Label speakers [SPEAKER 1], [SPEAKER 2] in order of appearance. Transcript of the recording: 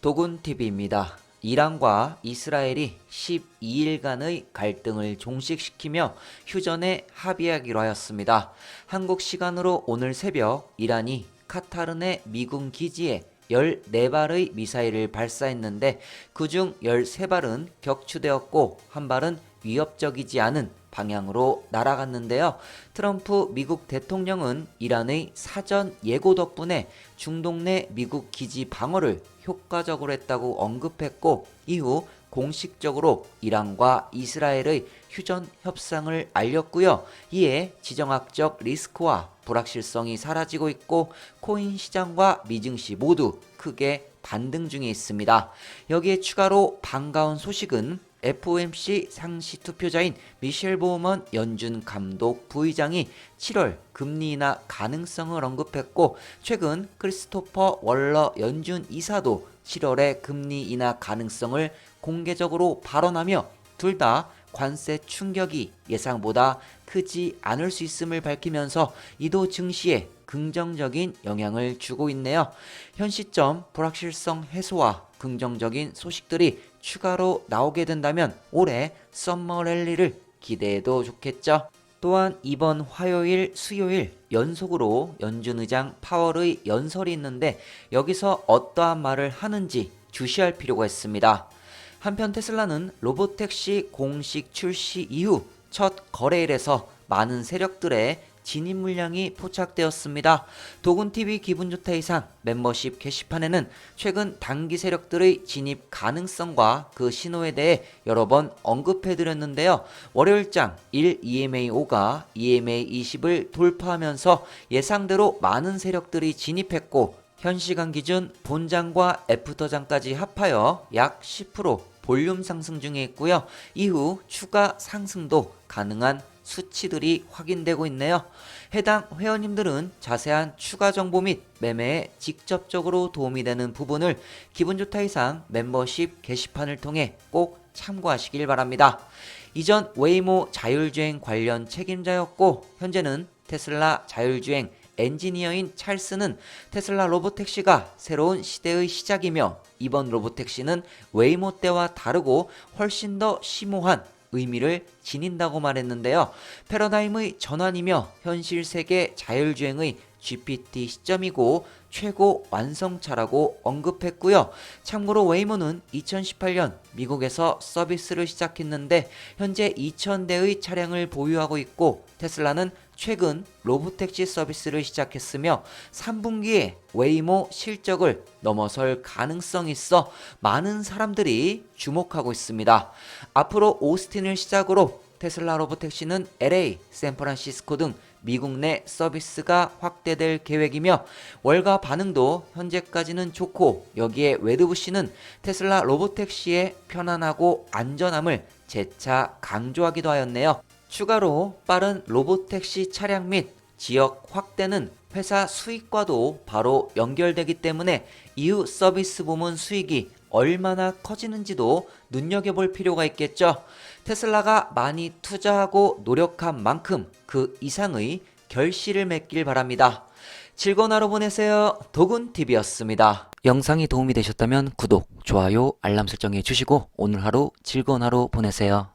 [SPEAKER 1] 도군TV입니다. 이란과 이스라엘이 12일간의 갈등을 종식시키며 휴전에 합의하기로 하였습니다. 한국 시간으로 오늘 새벽 이란이 카타르 내 미군 기지에 14발의 미사일을 발사했는데 그중 13발은 격추되었고 한 발은 위협적이지 않은 방향으로 날아갔는데요. 트럼프 미국 대통령은 이란의 사전 예고 덕분에 중동 내 미국 기지 방어를 효과적으로 했다고 언급했고 이후 공식적으로 이란과 이스라엘의 휴전 협상을 알렸고요. 이에 지정학적 리스크와 불확실성이 사라지고 있고 코인 시장과 미증시 모두 크게 반등 중에 있습니다. 여기에 추가로 반가운 소식은 FOMC 상시 투표자인 미셸 보우먼 연준 감독 부의장이 7월 금리 인하 가능성을 언급했고 최근 크리스토퍼 월러 연준 이사도 7월에 금리 인하 가능성을 공개적으로 발언하며 둘 다 관세 충격이 예상보다 크지 않을 수 있음을 밝히면서 이도 증시에 긍정적인 영향을 주고 있네요. 현 시점 불확실성 해소와 긍정적인 소식들이 추가로 나오게 된다면 올해 썸머 랠리를 기대해도 좋겠죠. 또한 이번 화요일, 수요일 연속으로 연준 의장 파월의 연설이 있는데 여기서 어떠한 말을 하는지 주시할 필요가 있습니다. 한편 테슬라는 로보택시 공식 출시 이후 첫 거래일에서 많은 세력들의 진입 물량이 포착되었습니다. 도군TV 기분 좋다 이상 멤버십 게시판에는 최근 단기 세력들의 진입 가능성과 그 신호에 대해 여러 번 언급해드렸는데요. 월요일장 1 EMA5가 EMA20을 돌파하면서 예상대로 많은 세력들이 진입했고 현 시간 기준 본장과 애프터장까지 합하여 약 10% 볼륨 상승 중에 있고요. 이후 추가 상승도 가능한 수치들이 확인되고 있네요. 해당 회원님들은 자세한 추가 정보 및 매매에 직접적으로 도움이 되는 부분을 기분 좋다 이상 멤버십 게시판을 통해 꼭 참고하시길 바랍니다. 이전 웨이모 자율주행 관련 책임자였고 현재는 테슬라 자율주행 엔지니어인 찰스는 테슬라 로보택시가 새로운 시대의 시작이며 이번 로보택시는 웨이모 때와 다르고 훨씬 더 심오한 의미를 지닌다고 말했는데요. 패러다임의 전환이며 현실 세계 자율주행의 GPT 시점이고 최고 완성차라고 언급했고요. 참고로 웨이모는 2018년 미국에서 서비스를 시작했는데 현재 2,000대의 차량을 보유하고 있고 테슬라는 최근 로보택시 서비스를 시작했으며 3분기에 웨이모 실적을 넘어설 가능성이 있어 많은 사람들이 주목하고 있습니다. 앞으로 오스틴을 시작으로 테슬라 로보택시는 LA, 샌프란시스코 등 미국 내 서비스가 확대될 계획이며 월가 반응도 현재까지는 좋고 여기에 웨드부 씨는 테슬라 로보택시의 편안하고 안전함을 재차 강조하기도 하였네요. 추가로 빠른 로보택시 차량 및 지역 확대는 회사 수익과도 바로 연결되기 때문에 이후 서비스 부문 수익이 얼마나 커지는지도 눈여겨볼 필요가 있겠죠. 테슬라가 많이 투자하고 노력한 만큼 그 이상의 결실을 맺길 바랍니다. 즐거운 하루 보내세요. 도군TV였습니다. 영상이 도움이 되셨다면 구독, 좋아요, 알람 설정해 주시고 오늘 하루 즐거운 하루 보내세요.